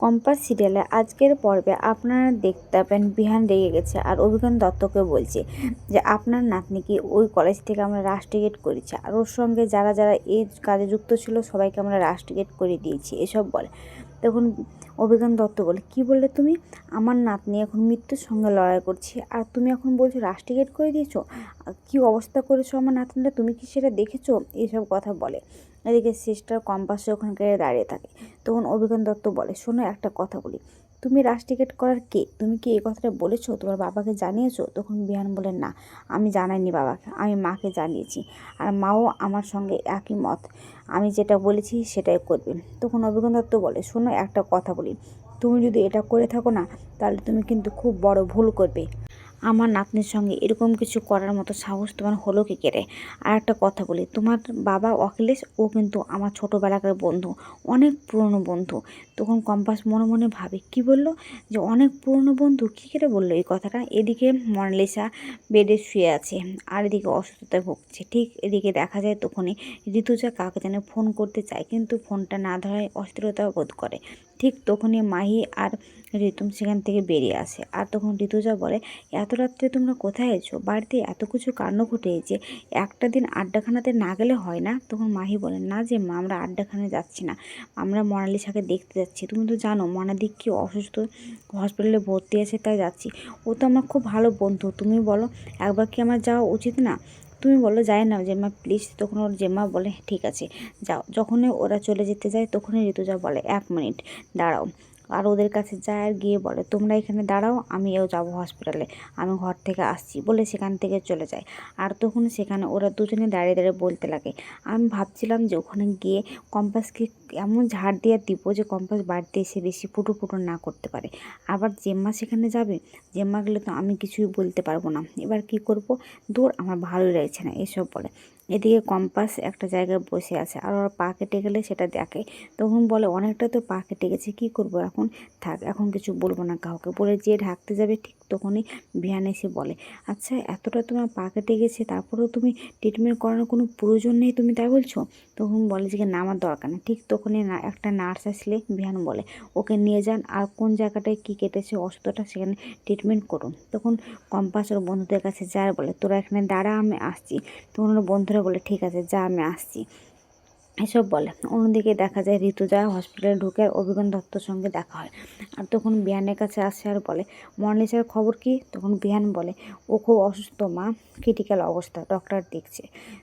Compass সিরিয়ালে আজকের পর্বে আপনারা দেখতে পাবেন বিহান রেগে গেছে আর অভিজ্ঞান দত্তকে বলছে যে আপনার নাতনিকে ওই কলেজ থেকে আমরা রাস্টিকেট করেছি? আর ওর সঙ্গে যারা যারা এই কাজে যুক্ত ছিল সবাইকে আমরা রাস্টিকেট করে দিয়েছি, এসব বলে। তখন অভিজ্ঞান দত্ত বলে, কি বললে তুমি? আমার নাতনি এখন মৃত্যুর সঙ্গে লড়াই করছে। আর তুমি এখন বলছো রাস্টিকেট করে দিয়েছ? কি অবস্থা করেছ আমার নাতনিটা? তুমি কি সেটা দেখেছ? এসব কথা বলে। এদিকে সিস্টার কম্পাসে ওখানকার দাঁড়িয়ে থাকে। তখন অভিজ্ঞান দত্ত বলে, শোনো, একটা কথা বলি। তুমি রাশ টিকেট করার কে? তুমি কি এই কথাটা বলেছ? তোমার বাবাকে জানিয়েছো? তখন বিহান বলে, না, আমি জানাইনি বাবাকে, আমি মাকে জানিয়েছি। আর মাও আমার সঙ্গে একই মত। আমি যেটা বলেছি সেটাই করবে। তখন অভিজ্ঞান দত্ত বলে, শোনো, একটা কথা বলি। তুমি যদি এটা করে থাকো না, তাহলে তুমি কিন্তু খুব বড় ভুল করবে। আমার নাতনির সঙ্গে এরকম কিছু করার মতো সাহস তোমার হলো কি কেড়ে? আর একটা কথা বলি, তোমার বাবা অখিলেশ, ও কিন্তু আমার ছোটোবেলাকার বন্ধু, অনেক পুরনো বন্ধু। তখন কম্পাস মনে মনে ভাবে, কি বলল? যে অনেক পুরনো বন্ধু, কী করে বলল এই কথাটা? এদিকে মনালিসা বেডে শুয়ে আছে, আর এদিকে অসুস্থতায় ভুগছে। ঠিক এদিকে দেখা যায় তখনই ঋতুজা কাকে যেন ফোন করতে চায়, কিন্তু ফোনটা না ধরায় অস্থিরতা বোধ করে। ঠিক তখনই মাহি আর ঋতুম সেখান থেকে বেরিয়ে আসে। আর তখন ঋতুজা বলে, এত রাত্রে তোমরা কোথায় এসো? বাড়িতে এত কিছু কাণ্ড ঘটেছে একটা দিন আড্ডাখানাতে না গেলে হয় না? তখন মাহি বলেন না যে মা, আমরা আড্ডাখানায় যাচ্ছি না। আমরা মনালিসাকে দেখতে যাচ্ছি। তুমি তো জানো মনাদিক কি অসুস্থ হসপিটালে ভর্তি আছে, তাই যাচ্ছি। ও তো আমার খুব ভালো বন্ধু। তুমি বলো, একবার কি আমার যাওয়া উচিত না? তুমি বলো, যায় না। জেমা প্লিজ তখন ওর জেমা বলে, ঠিক আছে, যাও। যখনই ওরা চলে যেতে যায়, তখনই ঋতুজা বলে, এক মিনিট, দাঁড়াও। আর ওদের কাছে যায় আর গিয়ে বলে, তোমরা এখানে দাঁড়াও, আমিও যাব হসপিটালে আমি ঘর থেকে আসছি। বলে সেখান থেকে চলে যায়। আর তখন সেখানে ওরা দুজনে দাঁড়িয়ে দাঁড়িয়ে বলতে লাগে। আমি ভাবছিলাম যে ওখানে গিয়ে কম্পাসকে এমন ঝাড় দিয়ে দিব যে কম্পাস বাড়িতে এসে বেশি ফুটো ফুটো না করতে পারে। আবার জেম্মা সেখানে যাবে? জেম্মা গেলে তো আমি কিছুই বলতে পারব না। এবার কি করব? দূর, আমার ভালো লাগছে না, এসব বলে। এদিকে কম্পাস একটা জায়গায় বসে আছে, আর ওর পা কেটে গেলে সেটা দেখে। তখন বলে, অনেকটা তো পা কেটে গেছে, কী করব এখন? থাক, এখন কিছু বলব না কাউকে। বলে, যে ঢাকতে যাবে ঠিক তখনই বিহান এসে বলে আচ্ছা এতটা তোমার পা কেটে গেছে, তারপরেও তুমি ট্রিটমেন্ট করানোর কোনো প্রয়োজন নেই তুমি তাই বলছো? তখন বলে, যে না, আমার দরকার নেই। ঠিক তখনই না, একটা নার্স আসলে বিহান বলে, ওকে নিয়ে যান, আর কোন জায়গাটায় কী কেটেছে অসুস্থটা সেখানে ট্রিটমেন্ট করুন। তখন কম্পাস ওর বন্ধুদের কাছে যায় বলে, তোরা এখানে দাঁড়া, আমি আসছি। তখন ওর বন্ধুরা বলে, ঠিক আছে, যা, আমি আসছি। এসব বলে। অন্যদিকে দেখা যায় ঋতুজা হসপিটালে ঢুকে অভিজ্ঞান দত্তর সঙ্গে দেখা হয়। আর তখন বিহানের কাছে আসে আর বলে মর্নিসার খবর কি? তখন বিহান বলে, ও খুব অসুস্থ মা ক্রিটিক্যাল অবস্থা ডক্টর দেখছে।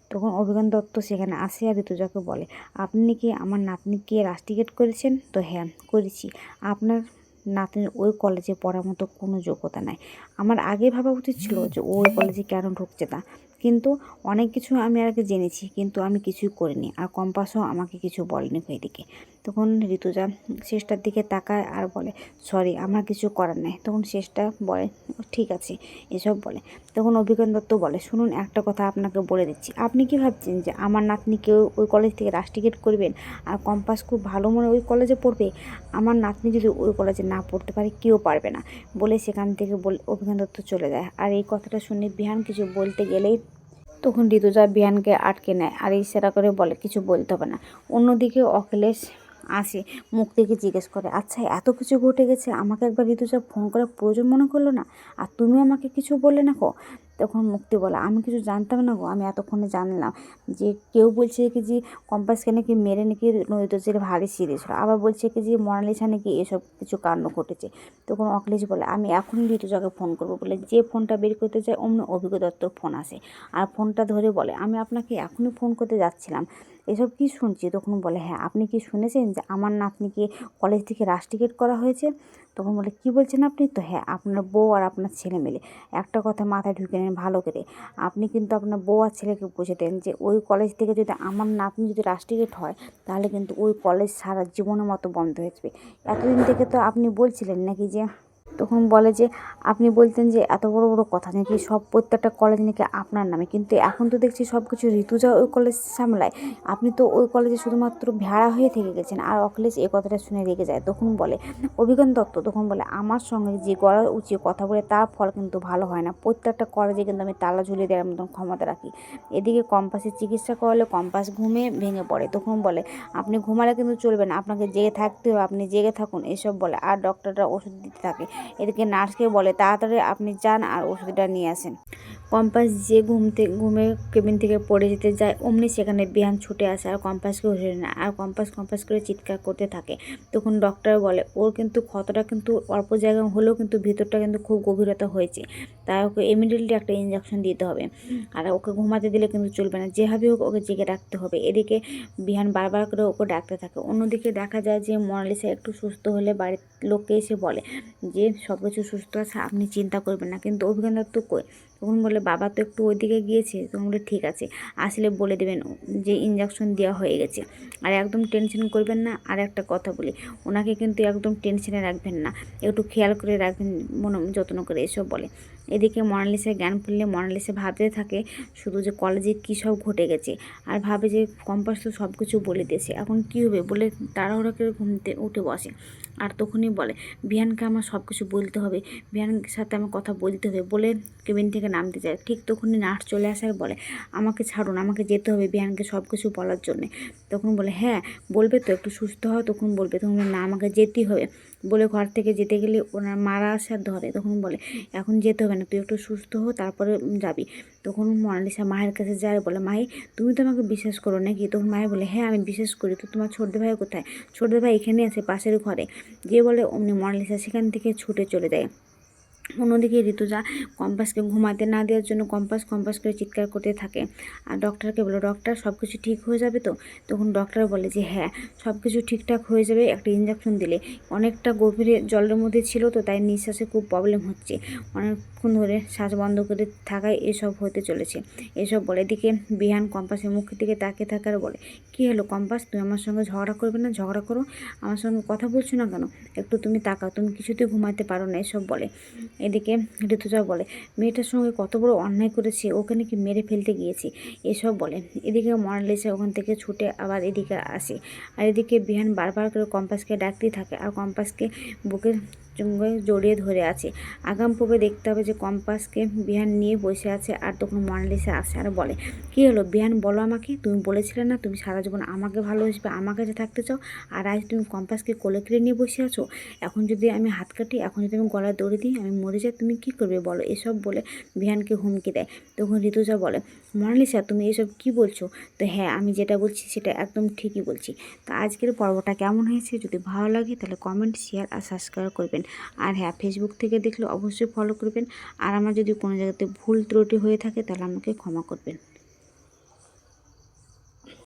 তখন অভিজ্ঞান দত্ত সেখানে আসে আর ঋতুজাকে বলে, আপনি কি আমার নাতনি নাতনিকে রাস্টিকেট করেছেন? তো হ্যাঁ করেছি। আপনার নাতনির ওই কলেজে পড়ার মতো কোনো যোগ্যতা নাই। আমার আগে ভাবা উচিত ছিল যে ওই কলেজে কেন ঢুকছে না। কিন্তু অনেক কিছু আমি আর জেনেছি, কিন্তু আমি কিছুই করিনি। আর কম্পাসও আমাকে কিছু বলেনি এদিকে তখন ঋতুজা শেষটার দিকে তাকায় আর বলে সরি আমার কিছু করার নেই। তখন শেষটা বলে, ঠিক আছে। এসব বলে। তখন অভিজ্ঞান দত্ত বলে, শুনুন, একটা কথা আপনাকে বলে দিচ্ছি। আপনি কি ভাবছেন যে আমার নাতনি কেউ ওই কলেজ থেকে রাস্টিকেট করবেন? আর কম্পাস খুব ভালো মনে ওই কলেজে পড়বে? আমার নাতনি যদি ওই কলেজে না পড়তে পারে, কেউ পারবে না। বলে সেখান থেকে বলে, অভিজ্ঞান দত্ত চলে যায়। আর এই কথাটা শুনে বিহান কিছু বলতে গেলেই তখন ঋতুজা বিহানকে আটকে নেয় আর ইশারা করে বলে, কিছু বলতে হবে না। অন্যদিকে অখিলেশ আসে মুখ থেকে জিজ্ঞেস করে আচ্ছা এত কিছু ঘটে গেছে, আমাকে একবার ঋতুজা ফোন করার প্রয়োজন মনে করল না? আর তুমি আমাকে কিছু বলে না তখন মুক্তি বলে। আমি কিছু জানতাম না গো, আমি এতক্ষণে জানলাম যে কেউ বলছে কি যে কম্পাসকে নাকি মেরে নাকি নৈতজের ভারী সিরিয়াস আবার বলছে কি যে মনালিসা নাকি এসব কিছু কাণ্ড ঘটেছে। তখন অখিলেশ বলে, আমি এখনই ঋতুজাকে ফোন করব বলে যে ফোনটা বের করতে চায় অমনি অভিজ্ঞ দত্তর ফোন আসে। আর ফোনটা ধরে বলে, আমি আপনাকে এখনই ফোন করতে যাচ্ছিলাম। এসব কি শুনছি? তখন বলে হ্যাঁ আপনি কি শুনেছেন যে আমার নাতনিকে কলেজ থেকে রাস্টিকেট করা হয়েছে? তখন বলে, কি বলছেন আপনি? তো হ্যাঁ আপনার বউ আর আপনার ছেলে মিলে। একটা কথা মাথায় ঢুকে নেন ভালো করে। আপনি কিন্তু আপনার বউ আর ছেলেকে বুঝে দেন যে ওই কলেজ থেকে যদি আমার নাতনি যদি রাস্টিকেট হয়, তাহলে কিন্তু ওই কলেজ সারা জীবনের মতো বন্ধ হয়ে যাবে। এতদিন থেকে তো আপনি বলছিলেন নাকি যে তখন বলে যে, আপনি বলতেন যে, এত বড় বড় কথা নাকি সব প্রত্যেকটা কলেজ নাকি আপনার নামে। কিন্তু এখন তো দেখছি সব কিছু ঋতুজা ওই কলেজ সামলায়। আপনি তো ওই কলেজে শুধুমাত্র ভেড়া হয়ে থেকে গেছেন। আর অখিলেশ এই কথাটা শুনে রেগে যায়। তখন বলে, অভিজ্ঞান দত্ত, তখন বলে, আমার সঙ্গে যে গড়া উচিত কথা বলে, তার ফল কিন্তু ভালো হয় না। প্রত্যেকটা কলেজে কিন্তু আমি তালা ঝুলিয়ে দেওয়ার মতন ক্ষমতা রাখি। এদিকে কম্পাসের চিকিৎসা করালে কম্পাস ঘুমে ভেঙে পড়ে। তখন বলে, আপনি ঘুমালে কিন্তু চলবে না। আপনাকে জেগে থাকতে হবে। আপনি জেগে থাকুন। এসব বলে। আর ডক্টররা ওষুধ দিতে থাকে। এদিকে নার্সকে বলে তাড়াতাড়ি আপনি যান আর ওষুধটা নিয়ে আসেন। কম্পাস যে ঘুম থেকে ঘুমে কেবিন থেকে পড়ে যেতে যায়, অমনি সেখানে বিহান ছুটে আসে আর কম্পাসকে উঠে না আর কম্পাস কম্পাস করে চিৎকার করতে থাকে। তখন ডক্টর বলে, ওর কিন্তু ক্ষতটা কিন্তু অল্প জায়গায় হলেও কিন্তু ভিতরটা কিন্তু খুব গভীরতা হয়েছে। তাই ওকে ইমিডিয়েটলি একটা ইঞ্জেকশন দিতে হবে। আর ওকে ঘুমাতে দিলে কিন্তু চলবে না। যেভাবে হোক ওকে জেগে রাখতে হবে। এদিকে বিহান বারবার করে ওকে ডাকতে থাকে। অন্যদিকে দেখা যায় যে মনালিসা একটু সুস্থ হলে বাড়ির লোককে এসে বলে যে সব কিছু সুস্থ আছে, আপনি চিন্তা করবেন না। কিন্তু অভিজ্ঞতা তো কই? তখন বলে বাবা তো একটু ওইদিকে গিয়েছে। তখন বলে ঠিক আছে। আসলে বলে দেবেন যে ইঞ্জেকশন দেওয়া হয়ে গেছে। আর একদম টেনশন করবেন না। আর একটা কথা বলি, ওনাকে কিন্তু একদম টেনশনে রাখবেন না। একটু খেয়াল করে রাখবেন, মনে যত্ন করে এসব বলে। এদিকে মনালিসা জ্ঞান ফিরলে মনালিসা ভাবতে থাকে শুধু যে কলেজে কী সব ঘটে গেছে আর ভাবে যে কম্পাস তো সব কিছু বলে দিয়েছে। এখন কী হবে? বলে তাড়াহুড়া করে ঘুমতে উঠে বসে। আর তখনই বলে, বিহানকে আমার সব কিছু বলতে হবে। বিহানের সাথে আমার কথা বলতে হবে। বলে কেবিন থেকে নামতে যায়। ঠিক তখনই নার্স চলে আসে আর বলে, আমাকে ছাড়ুন, আমাকে যেতে হবে বিহানকে সব কিছু বলার জন্যে। তখন বলে হ্যাঁ বলবে তো, একটু সুস্থ হয় তখন বলবে, তখন না, আমাকে যেতেই হবে। বলে ঘর থেকে যেতে গেলে ওনার মারা আসার ধরে। তখন বলে, এখন যেতে হবে না তুই একটু সুস্থ হো, তারপরে যাবি। তখন মনালিসা মায়ের কাছে যায়, বলে মাই তুমি তো আমাকে বিশ্বাস করো নাকি? তখন মায়ের বলে হ্যাঁ আমি বিশ্বাস করি। তো তোমার ছোটদে ভাই কোথায়? ছোটদে ভাই এখানে আছে, পাশের ঘরে। যে বলে, অমনি মনালিসা সেখান থেকে ছুটে চলে যায়। অন্যদিকে ঋতুজা কম্পাসকে ঘুমাতে না দেওয়ার জন্য কম্পাস কম্পাস করে চিৎকার করতে থাকে। আর ডক্টরকে বলে, ডক্টর সব কিছু ঠিক হয়ে যাবে তো? তখন ডক্টর বলে যে হ্যাঁ সব কিছু ঠিকঠাক হয়ে যাবে, একটা ইঞ্জেকশন দিলে। অনেকটা গভীরে জলের মধ্যে ছিল তো, তাই নিঃশ্বাসে খুব প্রবলেম হচ্ছে। অনেকক্ষণ ধরে শ্বাস বন্ধ করে থাকায় এসব হতে চলেছে। এসব বলে এদিকে বিহান কম্পাসের মুখের দিকে তাকিয়ে থাকার বলে, কী হলো কম্পাস? তুমি আমার সঙ্গে ঝগড়া করবে না? ঝগড়া করো? আমার সঙ্গে কথা বলছো না কেন? একটু তুমি তাকাও, তুমি কিছুতেই ঘুমাতে পারো না, এসব বলে। এদিকে ঋতুজা বলে, মেয়েটার সঙ্গে কত বড় অন্যায় করেছি, ওকে নাকি মেরে ফেলতে গিয়েছি। এসব বলে। এদিকে মনালিসা ওখান থেকে ছুটে আবার এদিকে আসে। আর এদিকে বিহান বারবার করে কম্পাসকে ডাকতেই থাকে, আর কম্পাসকে বুকের জড়িয়ে ধরে আছে। আগাম পূর্বে দেখতে হবে যে কম্পাসকে বিহান নিয়ে বসে আছে আর তখন মনালিসা আসে আর বলে, কী হলো বিহান, বলো আমাকে। তুমি বলেছিলে না, তুমি সারা জীবন আমাকে ভালোবাসবে আমার কাছে থাকতে চাও। আর আজ তুমি কম্পাসকে কোলে কিনে নিয়ে বসে আছো। এখন যদি আমি হাত কাটি, এখন যদি আমি গলায় দড়ি দিই, আমি মরে যাই, তুমি কি করবে বলো? এসব বলে বিহানকে হুমকি দেয়। তখন ঋতুজা বলে মনালিসা তুমি এসব কি বলছো? তো হ্যাঁ আমি যেটা বলছি সেটা একদম ঠিকই বলছি। তো আজকের পর্বটা কেমন হয়েছে? যদি ভালো লাগে তাহলে কমেন্ট শেয়ার আর সাবস্ক্রাইব করবেন। আর হ্যাঁ ফেসবুক থেকে দেখলে অবশ্যই ফলো করবেন। আর আমার যদি কোনো জায়গাতে ভুল ত্রুটি হয়ে থাকে তাহলে আমাকে ক্ষমা করবেন।